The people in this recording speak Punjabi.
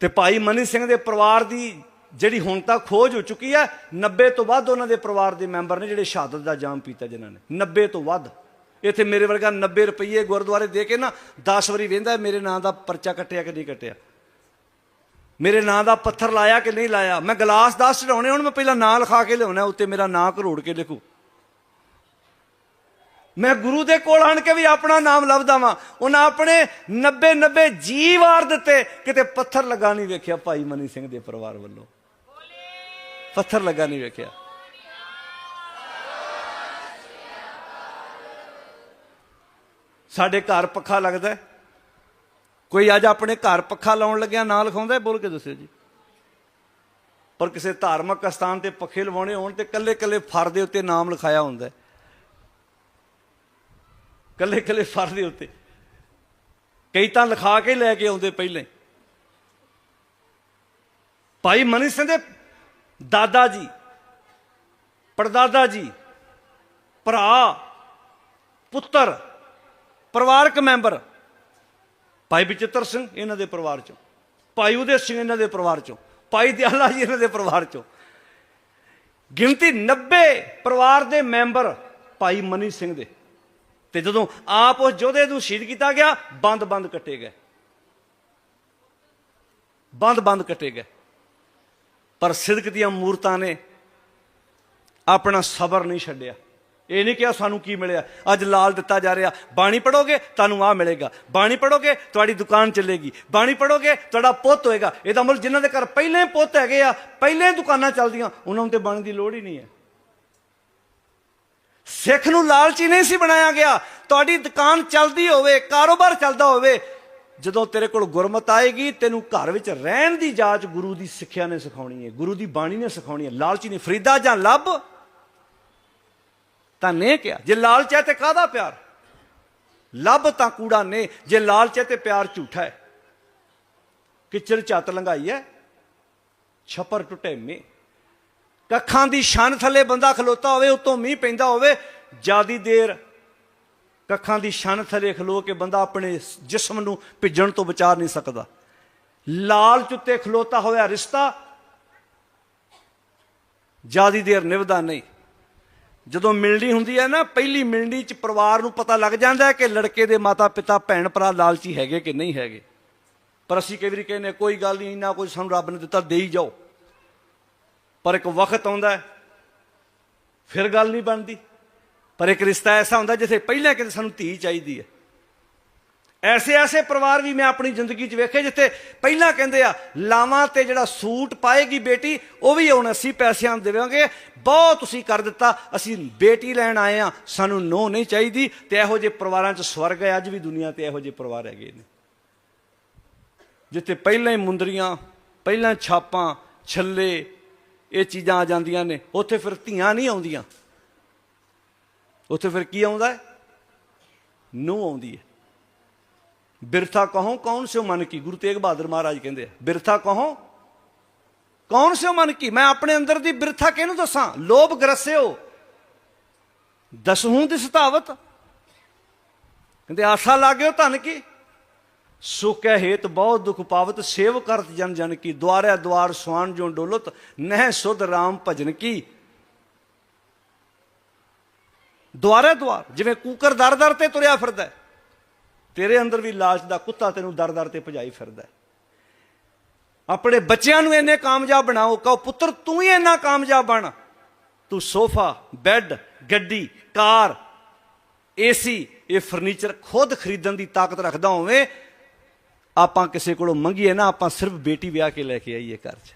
ਤੇ ਭਾਈ ਮਨੀ ਸਿੰਘ ਦੇ ਪਰਿਵਾਰ ਦੀ ਜਿਹੜੀ ਹੁਣ ਤੱਕ ਖੋਜ ਹੋ ਚੁੱਕੀ ਹੈ 90 ਤੋਂ ਵੱਧ ਉਹਨਾਂ ਦੇ ਪਰਿਵਾਰ ਦੇ ਮੈਂਬਰ ਨੇ ਜਿਹੜੇ ਸ਼ਹਾਦਤ ਦਾ ਜਾਮ ਪੀਤਾ ਜਿਨ੍ਹਾਂ ਨੇ। 90 ਤੋਂ ਵੱਧ। ਇੱਥੇ ਮੇਰੇ ਵਰਗਾ 90 ਰੁਪਏ ਗੁਰਦੁਆਰੇ ਦੇ ਕੇ ਨਾ 10 ਵਾਰੀ ਵੇਂਦਾ ਮੇਰੇ ਨਾਂ ਦਾ ਪਰਚਾ ਕੱਟਿਆ ਕਿ ਨਹੀਂ ਕੱਟਿਆ। ਮੇਰੇ ਨਾਂ ਦਾ ਪੱਥਰ ਲਾਇਆ ਕਿ ਨਹੀਂ ਲਾਇਆ? ਮੈਂ ਗਲਾਸ 10 ਚੜਾਉਣੇ ਹੁਣ ਮੈਂ ਪਹਿਲਾਂ ਨਾਂ ਲਿਖਾ ਕੇ ਲਿਆਉਣਾ, ਉੱਤੇ ਮੇਰਾ ਨਾਂ ਘਰੋੜ ਕੇ ਲਿਖੂ। ਮੈਂ ਗੁਰੂ ਦੇ ਕੋਲ ਆਣ ਕੇ ਵੀ ਆਪਣਾ ਨਾਮ ਲੱਭਦਾ ਵਾਂ। ਉਹਨਾਂ ਆਪਣੇ 90 90 ਜੀ ਵਾਰ ਦਿੱਤੇ। ਕਿਤੇ ਪੱਥਰ ਲੱਗਾ ਨਹੀਂ ਵੇਖਿਆ ਭਾਈ ਮਨੀ ਸਿੰਘ ਦੇ ਪਰਿਵਾਰ ਵੱਲੋਂ। ਪੱਥਰ ਲੱਗਾ ਨਹੀਂ ਵੇਖਿਆ। ਸਾਡੇ ਘਰ ਪੱਖਾ ਲੱਗਦਾ ਕੋਈ ਅੱਜ ਆਪਣੇ ਘਰ ਪੱਖਾ ਲਾਉਣ ਲੱਗਿਆ ਨਾਂ ਲਿਖਾਉਂਦਾ ਬੋਲ ਕੇ ਦੱਸਿਓ ਜੀ। ਪਰ ਕਿਸੇ ਧਾਰਮਿਕ ਸਥਾਨ ਤੇ ਪੱਖੇ ਲਵਾਉਣੇ ਹੋਣ ਤੇ ਕੱਲੇ ਕੱਲੇ ਫਰ ਦੇ ਉੱਤੇ ਨਾਮ ਲਿਖਾਇਆ ਹੁੰਦਾ ਹੈ। ਕੱਲੇ ਕੱਲੇ ਫਰ ਦੇ ਉੱਤੇ। ਕਈ ਤਾਂ ਲਿਖਾ ਕੇ ਲੈ ਕੇ ਆਉਂਦੇ ਪਹਿਲੇ। ਭਾਈ ਮਨੀ ਸਿੰਘ ਦੇ ਦਾਦਾ ਜੀ, ਪੜਦਾਦਾ ਜੀ, ਭਰਾ, ਪੁੱਤਰ, ਪਰਿਵਾਰਕ ਮੈਂਬਰ, ਭਾਈ ਬਚਿੱਤਰ ਸਿੰਘ ਇਹਨਾਂ ਦੇ ਪਰਿਵਾਰ ਚੋਂ, ਭਾਈ ਉਦੇ ਸਿੰਘ ਇਹਨਾਂ ਦੇ ਪਰਿਵਾਰ ਚੋਂ, ਭਾਈ ਦਿਆਲਾ ਜੀ ਇਹਨਾਂ ਦੇ ਪਰਿਵਾਰ ਚੋਂ। ਗਿਣਤੀ 90 ਪਰਿਵਾਰ ਦੇ ਮੈਂਬਰ ਭਾਈ ਮਨੀ ਸਿੰਘ ਦੇ। ਤੇ ਜਦੋਂ ਆਪ ਉਸ ਯੋਧੇ ਨੂੰ ਸ਼ਹੀਦ ਕੀਤਾ ਗਿਆ, ਬੰਦ ਬੰਦ ਕੱਟੇ ਗਏ। ਬੰਦ ਬੰਦ ਕੱਟੇ ਗਏ। ਪਰ ਸਿਦਕ ਦੀਆਂ ਮੂਰਤਾਂ ਨੇ ਆਪਣਾ ਸਬਰ ਨਹੀਂ ਛੱਡਿਆ। ਇਹ ਨਹੀਂ ਕਿਹਾ ਸਾਨੂੰ ਕੀ ਮਿਲਿਆ। ਅੱਜ ਲਾਲ ਦਿੱਤਾ ਜਾ ਰਿਹਾ। ਬਾਣੀ ਪੜੋਗੇ ਤੁਹਾਨੂੰ ਆ ਮਿਲੇਗਾ। ਬਾਣੀ ਪੜੋਗੇ ਤੁਹਾਡੀ ਦੁਕਾਨ ਚੱਲੇਗੀ। ਬਾਣੀ ਪੜੋਗੇ ਤੁਹਾਡਾ ਪੁੱਤ ਹੋਏਗਾ। ਇਹਦਾ ਮਤਲਬ ਜਿਨ੍ਹਾਂ ਦੇ ਘਰ ਪਹਿਲੇ ਪੁੱਤ ਹੈਗੇ ਆ, ਪਹਿਲੇ ਦੁਕਾਨਾਂ ਚੱਲਦੀਆਂ, ਉਹਨਾਂ ਨੂੰ ਤੇ ਬਾਣੀ ਦੀ ਲੋੜ ਹੀ ਨਹੀਂ ਹੈ। ਸਿੱਖ ਨੂੰ ਲਾਲਚੀ ਨਹੀਂ ਸੀ ਬਣਾਇਆ ਗਿਆ। ਤੁਹਾਡੀ ਦੁਕਾਨ ਚੱਲਦੀ ਹੋਵੇ, ਕਾਰੋਬਾਰ ਚੱਲਦਾ ਹੋਵੇ, ਜਦੋਂ ਤੇਰੇ ਕੋਲ ਗੁਰਮਤ ਆਏਗੀ, ਤੈਨੂੰ ਘਰ ਵਿੱਚ ਰਹਿਣ ਦੀ ਜਾਚ ਗੁਰੂ ਦੀ ਸਿੱਖਿਆ ਨੇ ਸਿਖਾਉਣੀ ਹੈ, ਗੁਰੂ ਦੀ ਬਾਣੀ ਨੇ ਸਿਖਾਉਣੀ ਹੈ। ਲਾਲਚੀ ਨੇ ਫਰੀਦਾ ਜਾਂ ਲੱਭ? ਤਾਂ ਨੇ ਕਿਹਾ ਜੇ ਲਾਲਚ ਹੈ ਤੇ ਕਾਹਦਾ ਪਿਆਰ? ਲੱਭ ਤਾਂ ਕੂੜਾ ਨੇ ਜੇ ਲਾਲਚ ਹੈ ਤੇ ਪਿਆਰ ਝੂਠਾ ਹੈ। ਕਿਚਰ ਝੱਤ ਲੰਘਾਈ ਹੈ। ਛੱਪਰ ਟੁੱਟੇ ਮੇ ਕੱਖਾਂ ਦੀ ਛਣ ਥੱਲੇ ਬੰਦਾ ਖਲੋਤਾ ਹੋਵੇ, ਉਤੋਂ ਮੀਂਹ ਪੈਂਦਾ ਹੋਵੇ ਜਿਆਦੀ ਦੇਰ ਕੱਖਾਂ ਦੀ ਛਣ ਥੱਲੇ ਖਲੋ ਕੇ ਬੰਦਾ ਆਪਣੇ ਜਿਸਮ ਨੂੰ ਭਿੱਜਣ ਤੋਂ ਬਚਾ ਨਹੀਂ ਸਕਦਾ। ਲਾਲਚ ਉੱਤੇ ਖਲੋਤਾ ਹੋਇਆ ਰਿਸ਼ਤਾ, ਜਿਆਦੀ ਦੇਰ ਨਿਭਦਾ ਨਹੀਂ। ਜਦੋਂ ਮਿਲਣੀ ਹੁੰਦੀ ਹੈ ਨਾ, ਪਹਿਲੀ ਮਿਲਣੀ ਚ ਪਰਿਵਾਰ ਨੂੰ ਪਤਾ ਲੱਗ ਜਾਂਦਾ ਹੈ ਕਿ ਲੜਕੇ ਦੇ ਮਾਤਾ ਪਿਤਾ ਭੈਣ ਭਰਾ ਲਾਲਚੀ ਹੈਗੇ ਕਿ ਨਹੀਂ ਹੈਗੇ। ਪਰ ਅਸੀਂ ਕਈ ਵਾਰੀ ਕਹਿੰਦੇ ਕੋਈ ਗੱਲ ਨਹੀਂ, ਇੰਨਾ ਕੁਝ ਸਾਨੂੰ ਰੱਬ ਨੇ ਦਿੱਤਾ, ਦੇ ਹੀ ਜਾਓ। ਪਰ ਇੱਕ ਵਕਤ ਆਉਂਦਾ ਫਿਰ ਗੱਲ ਨਹੀਂ ਬਣਦੀ। ਪਰ ਇੱਕ ਰਿਸ਼ਤਾ ਐਸਾ ਹੁੰਦਾ ਜਿੱਥੇ ਪਹਿਲਾਂ ਕਿਤੇ ਸਾਨੂੰ ਧੀ ਚਾਹੀਦੀ ਹੈ। ਐਸੇ ਐਸੇ ਪਰਿਵਾਰ ਵੀ ਮੈਂ ਆਪਣੀ ਜ਼ਿੰਦਗੀ 'ਚ ਵੇਖੇ ਜਿੱਥੇ ਪਹਿਲਾਂ ਕਹਿੰਦੇ ਆ, ਲਾਵਾਂ ਤੇ ਜਿਹੜਾ ਸੂਟ ਪਾਏਗੀ ਬੇਟੀ, ਉਹ ਵੀ ਹੁਣ ਅਸੀਂ ਪੈਸਿਆਂ ਦੇਵਾਂਗੇ। ਬਹੁਤ ਤੁਸੀਂ ਕਰ ਦਿੱਤਾ, ਅਸੀਂ ਬੇਟੀ ਲੈਣ ਆਏ ਆ, ਸਾਨੂੰ ਨੋ ਨਹੀਂ ਚਾਹੀਦੀ। ਤੇ ਇਹੋ ਜਿਹੇ ਪਰਿਵਾਰਾਂ 'ਚ ਸਵਰਗ ਹੈ, ਅੱਜ ਵੀ ਦੁਨੀਆ ਤੇ ਇਹੋ ਜਿਹੇ ਪਰਿਵਾਰ ਹੈਗੇ ਨੇ। ਜਿੱਥੇ ਪਹਿਲਾਂ ਹੀ ਮੁੰਦਰੀਆਂ, ਪਹਿਲਾਂ ਛਾਪਾਂ, ਛੱਲੇ, ਇਹ ਚੀਜ਼ਾਂ ਆ ਜਾਂਦੀਆਂ ਨੇ, ਉੱਥੇ ਫਿਰ ਧੀਆਂ ਨਹੀਂ ਆਉਂਦੀਆਂ। ਉੱਥੇ ਫਿਰ ਕੀ ਆਉਂਦਾ ਹੈ? ਨੂੰ ਆਉਂਦੀ ਹੈ। ਬਿਰਥਾ ਕਹੋ, ਕੌਣ ਸਿਓ ਮਨ ਕੀ? ਗੁਰੂ ਤੇਗ ਬਹਾਦਰ ਮਹਾਰਾਜ ਕਹਿੰਦੇ ਆ, ਬਿਰਥਾ ਕਹੋ, ਕੌਣ ਸਿਓ ਮਨ ਕੀ? ਮੈਂ ਆਪਣੇ ਅੰਦਰ ਦੀ ਬਿਰਥਾ ਕਿਹਨੂੰ ਦੱਸਾਂ? ਲੋਭ ਗਰਸਿਓ। ਦਸਹੂੰ ਦੀ ਸਤਾਵਤ। ਕਹਿੰਦੇ, ਆਸਾ ਲਾਗਿਓ ਧਨ ਕੀ? ਸੁਖੈ ਹੇਤ ਬਹੁਤ, ਦੁਖ ਪਾਵਤ, ਸੇਵ ਕਰਤ ਜਨ ਜਨ ਕੀ? ਦੁਆਰੇ ਦੁਆਰ ਸੁਆਨ ਜੋ ਡੋਲਤ, ਨਹਿ ਸੁਧ ਰਾਮ ਭਜਨ ਕੀ? ਦੁਆਰੇ ਦੁਆਰ, ਜਿਵੇਂ ਕੂਕਰ ਦਰ ਦਰ ਤੇ ਤੁਰਿਆ ਫਿਰਦਾ ਤੇਰੇ ਅੰਦਰ ਵੀ ਲਾਲਚ ਦਾ ਕੁੱਤਾ ਤੈਨੂੰ ਦਰ ਦਰ ਤੇ ਭਜਾਈ ਫਿਰਦਾ ਆਪਣੇ ਬੱਚਿਆਂ ਨੂੰ ਇੰਨੇ ਕਾਮਯਾਬ ਬਣਾਓ ਕਹੋ, ਪੁੱਤਰ, ਤੂੰ ਹੀ ਇੰਨਾ ਕਾਮਯਾਬ ਬਣ। ਤੂੰ ਸੋਫਾ, ਬੈੱਡ, ਗੱਡੀ, ਕਾਰ, ਏਸੀ, ਇਹ ਫਰਨੀਚਰ ਖੁਦ ਖਰੀਦਣ ਦੀ ਤਾਕਤ ਰੱਖਦਾ ਹੋਵੇ, ਆਪਾਂ ਕਿਸੇ ਕੋਲੋਂ ਮੰਗੀਏ ਨਾ, ਆਪਾਂ ਸਿਰਫ ਬੇਟੀ ਵਿਆਹ ਕੇ ਲੈ ਕੇ ਆਈਏ ਘਰ 'ਚ।